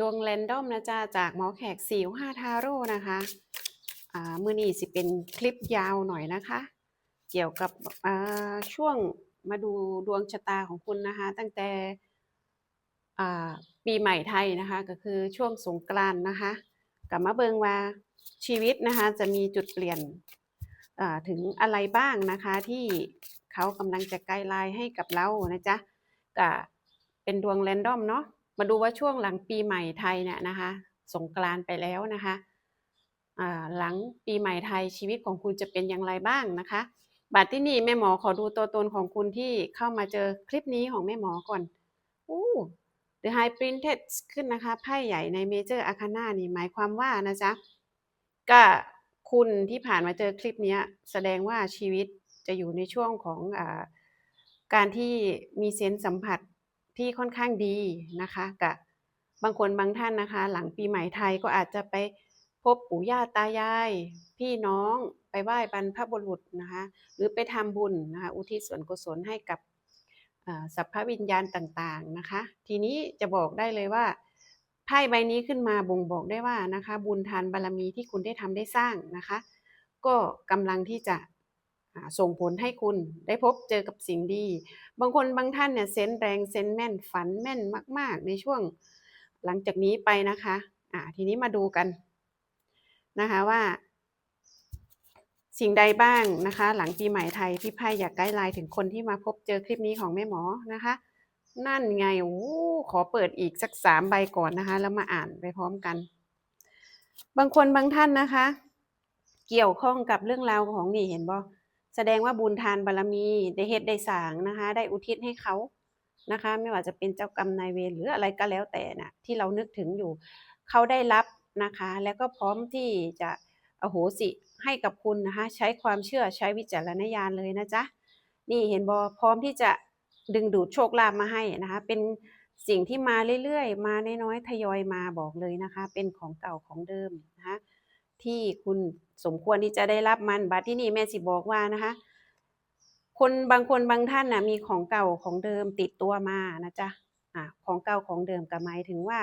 ดวงแรนดอมนะจ๊ะจากหมอแขกสีห้าทาโร่นะคะอ่ามือนี้สิเป็นคลิปยาวหน่อยนะคะ เกี่ยวกับอ่าช่วงมาดูดวงชะตาของคุณนะคะ ตั้งแต่อ่าปีใหม่ไทยนะคะ ก็คือช่วงสงกรานต์นะคะกลับมาเบิงว่าชีวิตนะคะจะมีจุดเปลี่ยนอ่าถึงอะไรบ้างนะคะที่เขากำลังจะไกด์ไลน์ให้กับเรานะจ๊ะก็เป็นดวงแรนดอมเนาะ มาดูว่าช่วงหลังปีใหม่ไทยเนี่ยนะคะ สงกรานไปแล้วนะคะหลังปีใหม่ไทยชีวิตของคุณจะเป็นอย่างไรบ้างนะคะบัดที่นี่แม่หมอขอดูตัวตนของคุณที่เข้ามาเจอคลิปนี้ของแม่หมอก่อนอู้ The High Printed ขึ้นนะคะไพ่ใหญ่ใน Major Arcana นี่หมายความว่านะจ๊ะก็คุณที่ผ่านมาเจอคลิปนี้แสดงว่าชีวิตจะอยู่ในช่วงของอการที่มีเซนส์สัมผัส ที่ค่อนข้างดีนะคะกับบางคนบางท่านนะคะ หลังปีใหม่ไทยก็อาจจะไปพบปู่ย่าตายาย พี่น้องไปไหว้บรรพบุรุษนะคะหรือไปทำบุญนะคะอุทิศส่วนกุศลให้กับสัพพวิญญาณต่างๆนะคะ ทีนี้จะบอกได้เลยว่าไพ่ใบนี้ขึ้นมาบ่งบอกได้ว่านะคะ บุญทานบารมีที่คุณได้ทำได้สร้างนะคะ ก็กำลังที่จะ ส่งผลให้คุณได้พบเจอกับสิ่งดี บางคนบางท่านเนี่ยเซนแรงเซนแม่นฝันแม่นมาก ๆ ในช่วงหลังจากนี้ไปนะคะอ่าทีนี้มาดูกันนะคะว่า สิ่งใดบ้างนะคะ หลังปีใหม่ไทยพี่ไพ่อยากไกด์ไลน์ถึงคนที่มาพบเจอคลิปนี้ของแม่หมอนะคะ นั่นไงโอ้ขอเปิดอีกสักสามใบก่อนนะคะ แล้วมาอ่านไปพร้อมกัน บางคนบางท่านนะคะ เกี่ยวข้องกับเรื่องราวของนี่เห็นบ่ แสดงว่าบุญทานบารมีได้เฮ็ดได้สางนะคะ ได้อุทิศให้เขานะคะ ไม่ว่าจะเป็นเจ้ากรรมนายเวรหรืออะไรก็แล้วแต่น่ะที่เรานึกถึงอยู่ เขาได้รับนะคะ แล้วก็พร้อมที่จะอโหสิให้กับคุณนะคะ ใช้ความเชื่อใช้วิจารณญาณเลยนะจ๊ะนี่เห็นบอพร้อมที่จะดึงดูดโชคลาภมาให้นะคะ เป็นสิ่งที่มาเรื่อยๆ มาน้อยๆทยอยมาบอกเลยนะคะ เป็นของเก่าของเดิมนะคะ ที่คุณสมควรที่จะได้รับมันบัดที่นี่แม่สิบอกว่านะคะ คนบางคนบางท่านนะมีของเก่าของเดิมติดตัวมานะจ๊ะอะของเก่าของเดิมก็หมายถึงว่า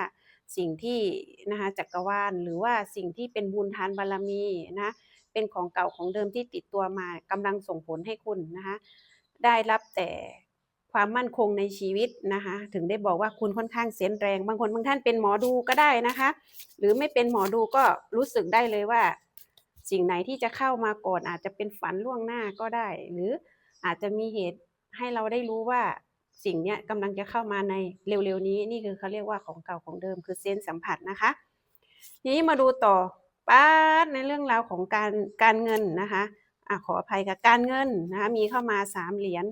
สิ่งที่นะคะจักรวาลหรือว่าสิ่งที่เป็นบุญทานบารมีนะเป็นของเก่าของเดิมที่ติดตัวมากำลังส่งผลให้คุณนะคะได้รับแต่ ความมั่นคงในชีวิตนะคะ ถึงได้บอกว่าคุณค่อนข้างเสียนแรง บางคนบางท่านเป็นหมอดูก็ได้นะคะ หรือไม่เป็นหมอดูก็รู้สึกได้เลยว่า สิ่งไหนที่จะเข้ามาก่อนอาจจะเป็นฝันล่วงหน้าก็ได้ หรืออาจจะมีเหตุให้เราได้รู้ว่าสิ่งนี้กำลังจะเข้ามาในเร็วๆนี้นี่คือเขาเรียกว่าของเก่าของเดิมคือเซนสัมผัสนะคะทีนี้มาดูต่อป้าดในเรื่องราวของการการเงินนะคะอะขออภัยกับการเงินนะคะมีเข้ามาสามเหรียญ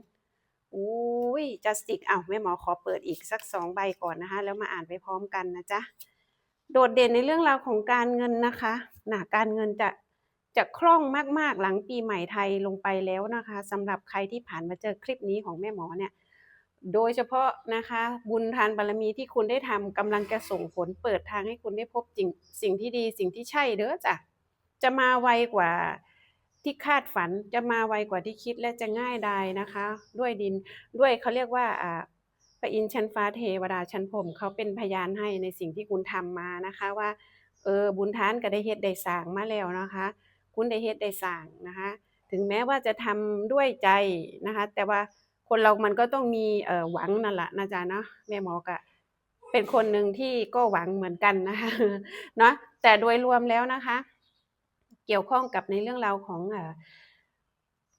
อุ้ยจัสติกอ้าวแม่หมอขอเปิดอีกสักสองใบก่อนนะคะ แล้วมาอ่านไปพร้อมกันนะจ๊ะ โดดเด่นในเรื่องราวของการเงินนะคะนะการเงินจะจะคล่องมาก ๆ หลังปีใหม่ไทยลงไปแล้วนะคะสำหรับใครที่ผ่านมาเจอคลิปนี้ของแม่หมอเนี่ย โดยเฉพาะนะคะบุญทานบารมีที่คุณได้ทำกำลังจะส่งผลเปิดทางให้คุณได้พบจริงสิ่งที่ดีสิ่งที่ใช่เด้อจ้ะจะมาไวกว่า ที่คาดฝันจะมาไวกว่าที่คิดและจะง่ายดายนะคะ ด้วยดินด้วยเขาเรียกว่าอ่าพระอินทร์ชั้นฟ้าเทวดาชั้นพรมเขาเป็นพยานให้ในสิ่งที่คุณทำมานะคะว่าเออบุญทานก็ได้เฮ็ดได้สร้างมาแล้วนะคะ คุณได้เฮ็ดได้สร้างนะคะ ถึงแม้ว่าจะทำด้วยใจนะคะ แต่ว่าคนเรามันก็ต้องมีเออหวังนั่นแหละนะจ๊ะเนาะแม่หมอกะเป็นคนหนึ่งที่ก็หวังเหมือนกันนะคะเนาะแต่โดยรวมแล้วนะคะ เกี่ยวข้องกับในเรื่องราวของอ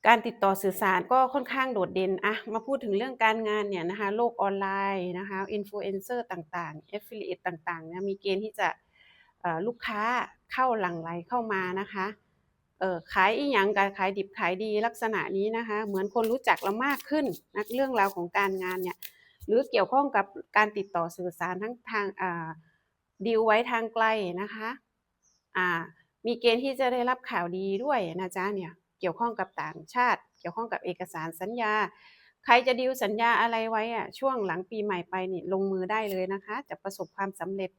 การติดต่อสื่อสารก็ค่อนข้างโดดเด่นอะมาพูดถึงเรื่องการงานเนี่ยนะคะโลกออนไลน์นะคะอินฟลูเอนเซอร์ต่างๆ a อ f ฟิลิเอตต่างๆเนี่ยมีเกณฑ์ที่จะลูกค้าเข้าหลั่งไหลเข้ามานะคะขายอีหยังกับขายดิบขายดีลักษณะนี้นะคะเหมือนคนรู้จักเรามากขึ้นนะเรื่องราวของการงานเนี่ยหรือเกี่ยวข้องกับการติดต่อสื่อสารทั้งทางดีลไว้ทางไกลนะคะอ่า มีเกณฑ์ที่จะได้รับข่าวดีด้วยนะจ๊ะเนี่ยเกี่ยวข้องกับต่างชาติ เกี่ยวข้องกับเอกสารสัญญา ใครจะดีลสัญญาอะไรไว้อะช่วงหลังปีใหม่ไปนี่ลงมือได้เลยนะคะ จะประสบความสำเร็จ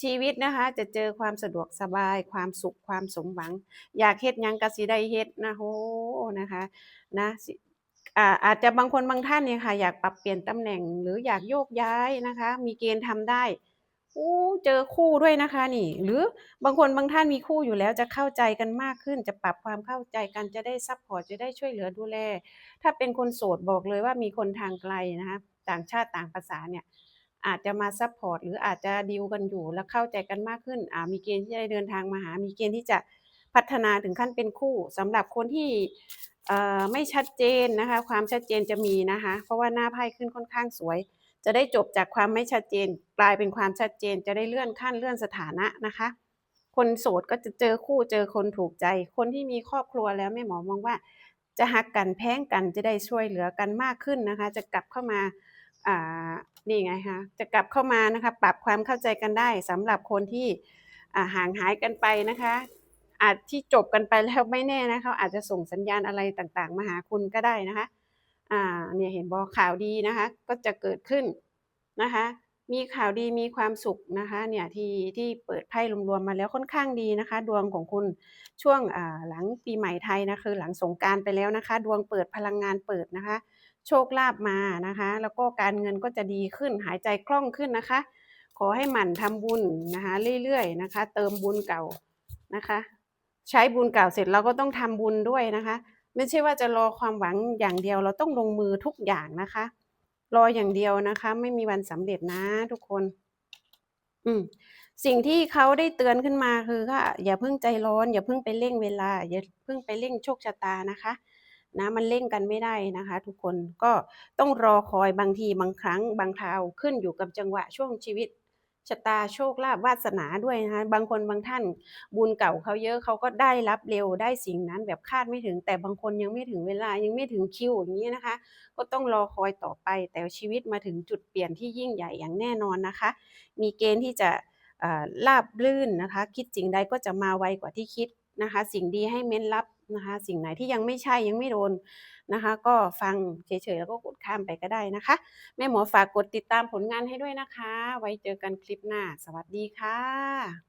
ชีวิตนะคะ จะเจอความสะดวกสบาย ความสุขความสมหวัง อยากเฮ็ดยังก็สิได้เฮ็ดนะโหนะคะนะอาอาจจะบางคนบางท่านเนี่ยค่ะอยากปรับเปลี่ยนตำแหน่งหรืออยากโยกย้ายนะคะ มีเกณฑ์ทำได้ อู้เจอคู่ด้วยนะคะนี่ หรือบางคนบางท่านมีคู่อยู่แล้วจะเข้าใจกันมากขึ้น จะปรับความเข้าใจกันจะได้ซัปพอร์ตจะได้ช่วยเหลือดูแล ถ้าเป็นคนโสดบอกเลยว่ามีคนทางไกลนะคะต่างชาติต่างภาษาเนี่ยอาจจะมาซัปพอร์ตหรืออาจจะดีลกันอยู่แล้วเข้าใจกันมากขึ้นมีเกณฑ์ที่จะได้เดินทางมาหา มีเกณฑ์ที่จะพัฒนาถึงขั้นเป็นคู่สำหรับคนที่ไม่ชัดเจนนะคะ ความชัดเจนจะมีนะคะ เพราะว่าหน้าไพ่ขึ้นค่อนข้างสวย จะได้จบจากความไม่ชัดเจน กลายเป็นความชัดเจน จะได้เลื่อนขั้นเลื่อนสถานะนะคะ คนโสดก็จะเจอคู่เจอคนถูกใจ คนที่มีครอบครัวแล้วแม่หมอมองว่า จะฮักกันแพงกันจะได้ช่วยเหลือกันมากขึ้นนะคะ จะกลับเข้ามาอ่านี่ไงคะจะกลับเข้ามานะคะปรับความเข้าใจกันได้สำหรับคนที่ห่างหายกันไปนะคะ อาจที่จบกันไปแล้วไม่แน่นะเขาอาจจะส่งสัญญาณอะไรต่างๆ มาหาคุณก็ได้นะคะ อ่าเนี่ยเห็นบอกข่าวดีนะคะ ก็จะเกิดขึ้นนะคะ มีข่าวดีมีความสุขนะคะเนี่ยที่ที่เปิดไพ่รวมๆมาแล้วค่อนข้างดีนะคะ ดวงของคุณช่วงอ่าหลังปีใหม่ไทยนะคือหลังสงกานต์ไปแล้วนะคะ ดวงเปิดพลังงานเปิดนะคะ โชคลาภมานะคะ แล้วก็การเงินก็จะดีขึ้นหายใจคล่องขึ้นนะคะ ขอให้หมั่นทำบุญนะคะเรื่อยๆนะคะ เติมบุญเก่านะคะ ใช้บุญเก่าเสร็จเราก็ต้องทำบุญด้วยนะคะ ไม่ใช่ว่าจะรอความหวังอย่างเดียวเราต้องลงมือทุกอย่างนะคะ รออย่างเดียวนะคะ ไม่มีวันสำเร็จนะทุกคน อืมสิ่งที่เขาได้เตือนขึ้นมาคือว่าอย่าเพิ่งใจร้อน อย่าเพิ่งไปเร่งเวลา อย่าเพิ่งไปเร่งโชคชะตานะคะนะมันเร่งกันไม่ได้นะคะ ทุกคนก็ต้องรอคอยบางทีบางครั้ง บางคราวขึ้นอยู่กับจังหวะช่วงชีวิต ชะตาโชคลาภวาสนาด้วยนะคะบางคนบางท่านบุญเก่าเขาเยอะเขาก็ได้รับเร็วได้สิ่งนั้นแบบคาดไม่ถึง แต่บางคนยังไม่ถึงเวลายังไม่ถึงคิวอย่างนี้นะคะ ก็ต้องรอคอยต่อไปแต่ชีวิตมาถึงจุดเปลี่ยนที่ยิ่งใหญ่อย่างแน่นอนนะคะ มีเกณฑ์ที่จะอ่าบรื่นนะคะ คิดสิ่งใดก็จะมาไวกว่าที่คิดนะคะ สิ่งดีให้เม้นรับนะคะ สิ่งไหนที่ยังไม่ใช่ยังไม่โดน นะคะ ก็ฟังเฉยๆแล้วก็กดข้ามไปก็ได้นะคะ แม่หมอฝากกดติดตามผลงานให้ด้วยนะคะ ไว้เจอกันคลิปหน้า สวัสดีค่ะ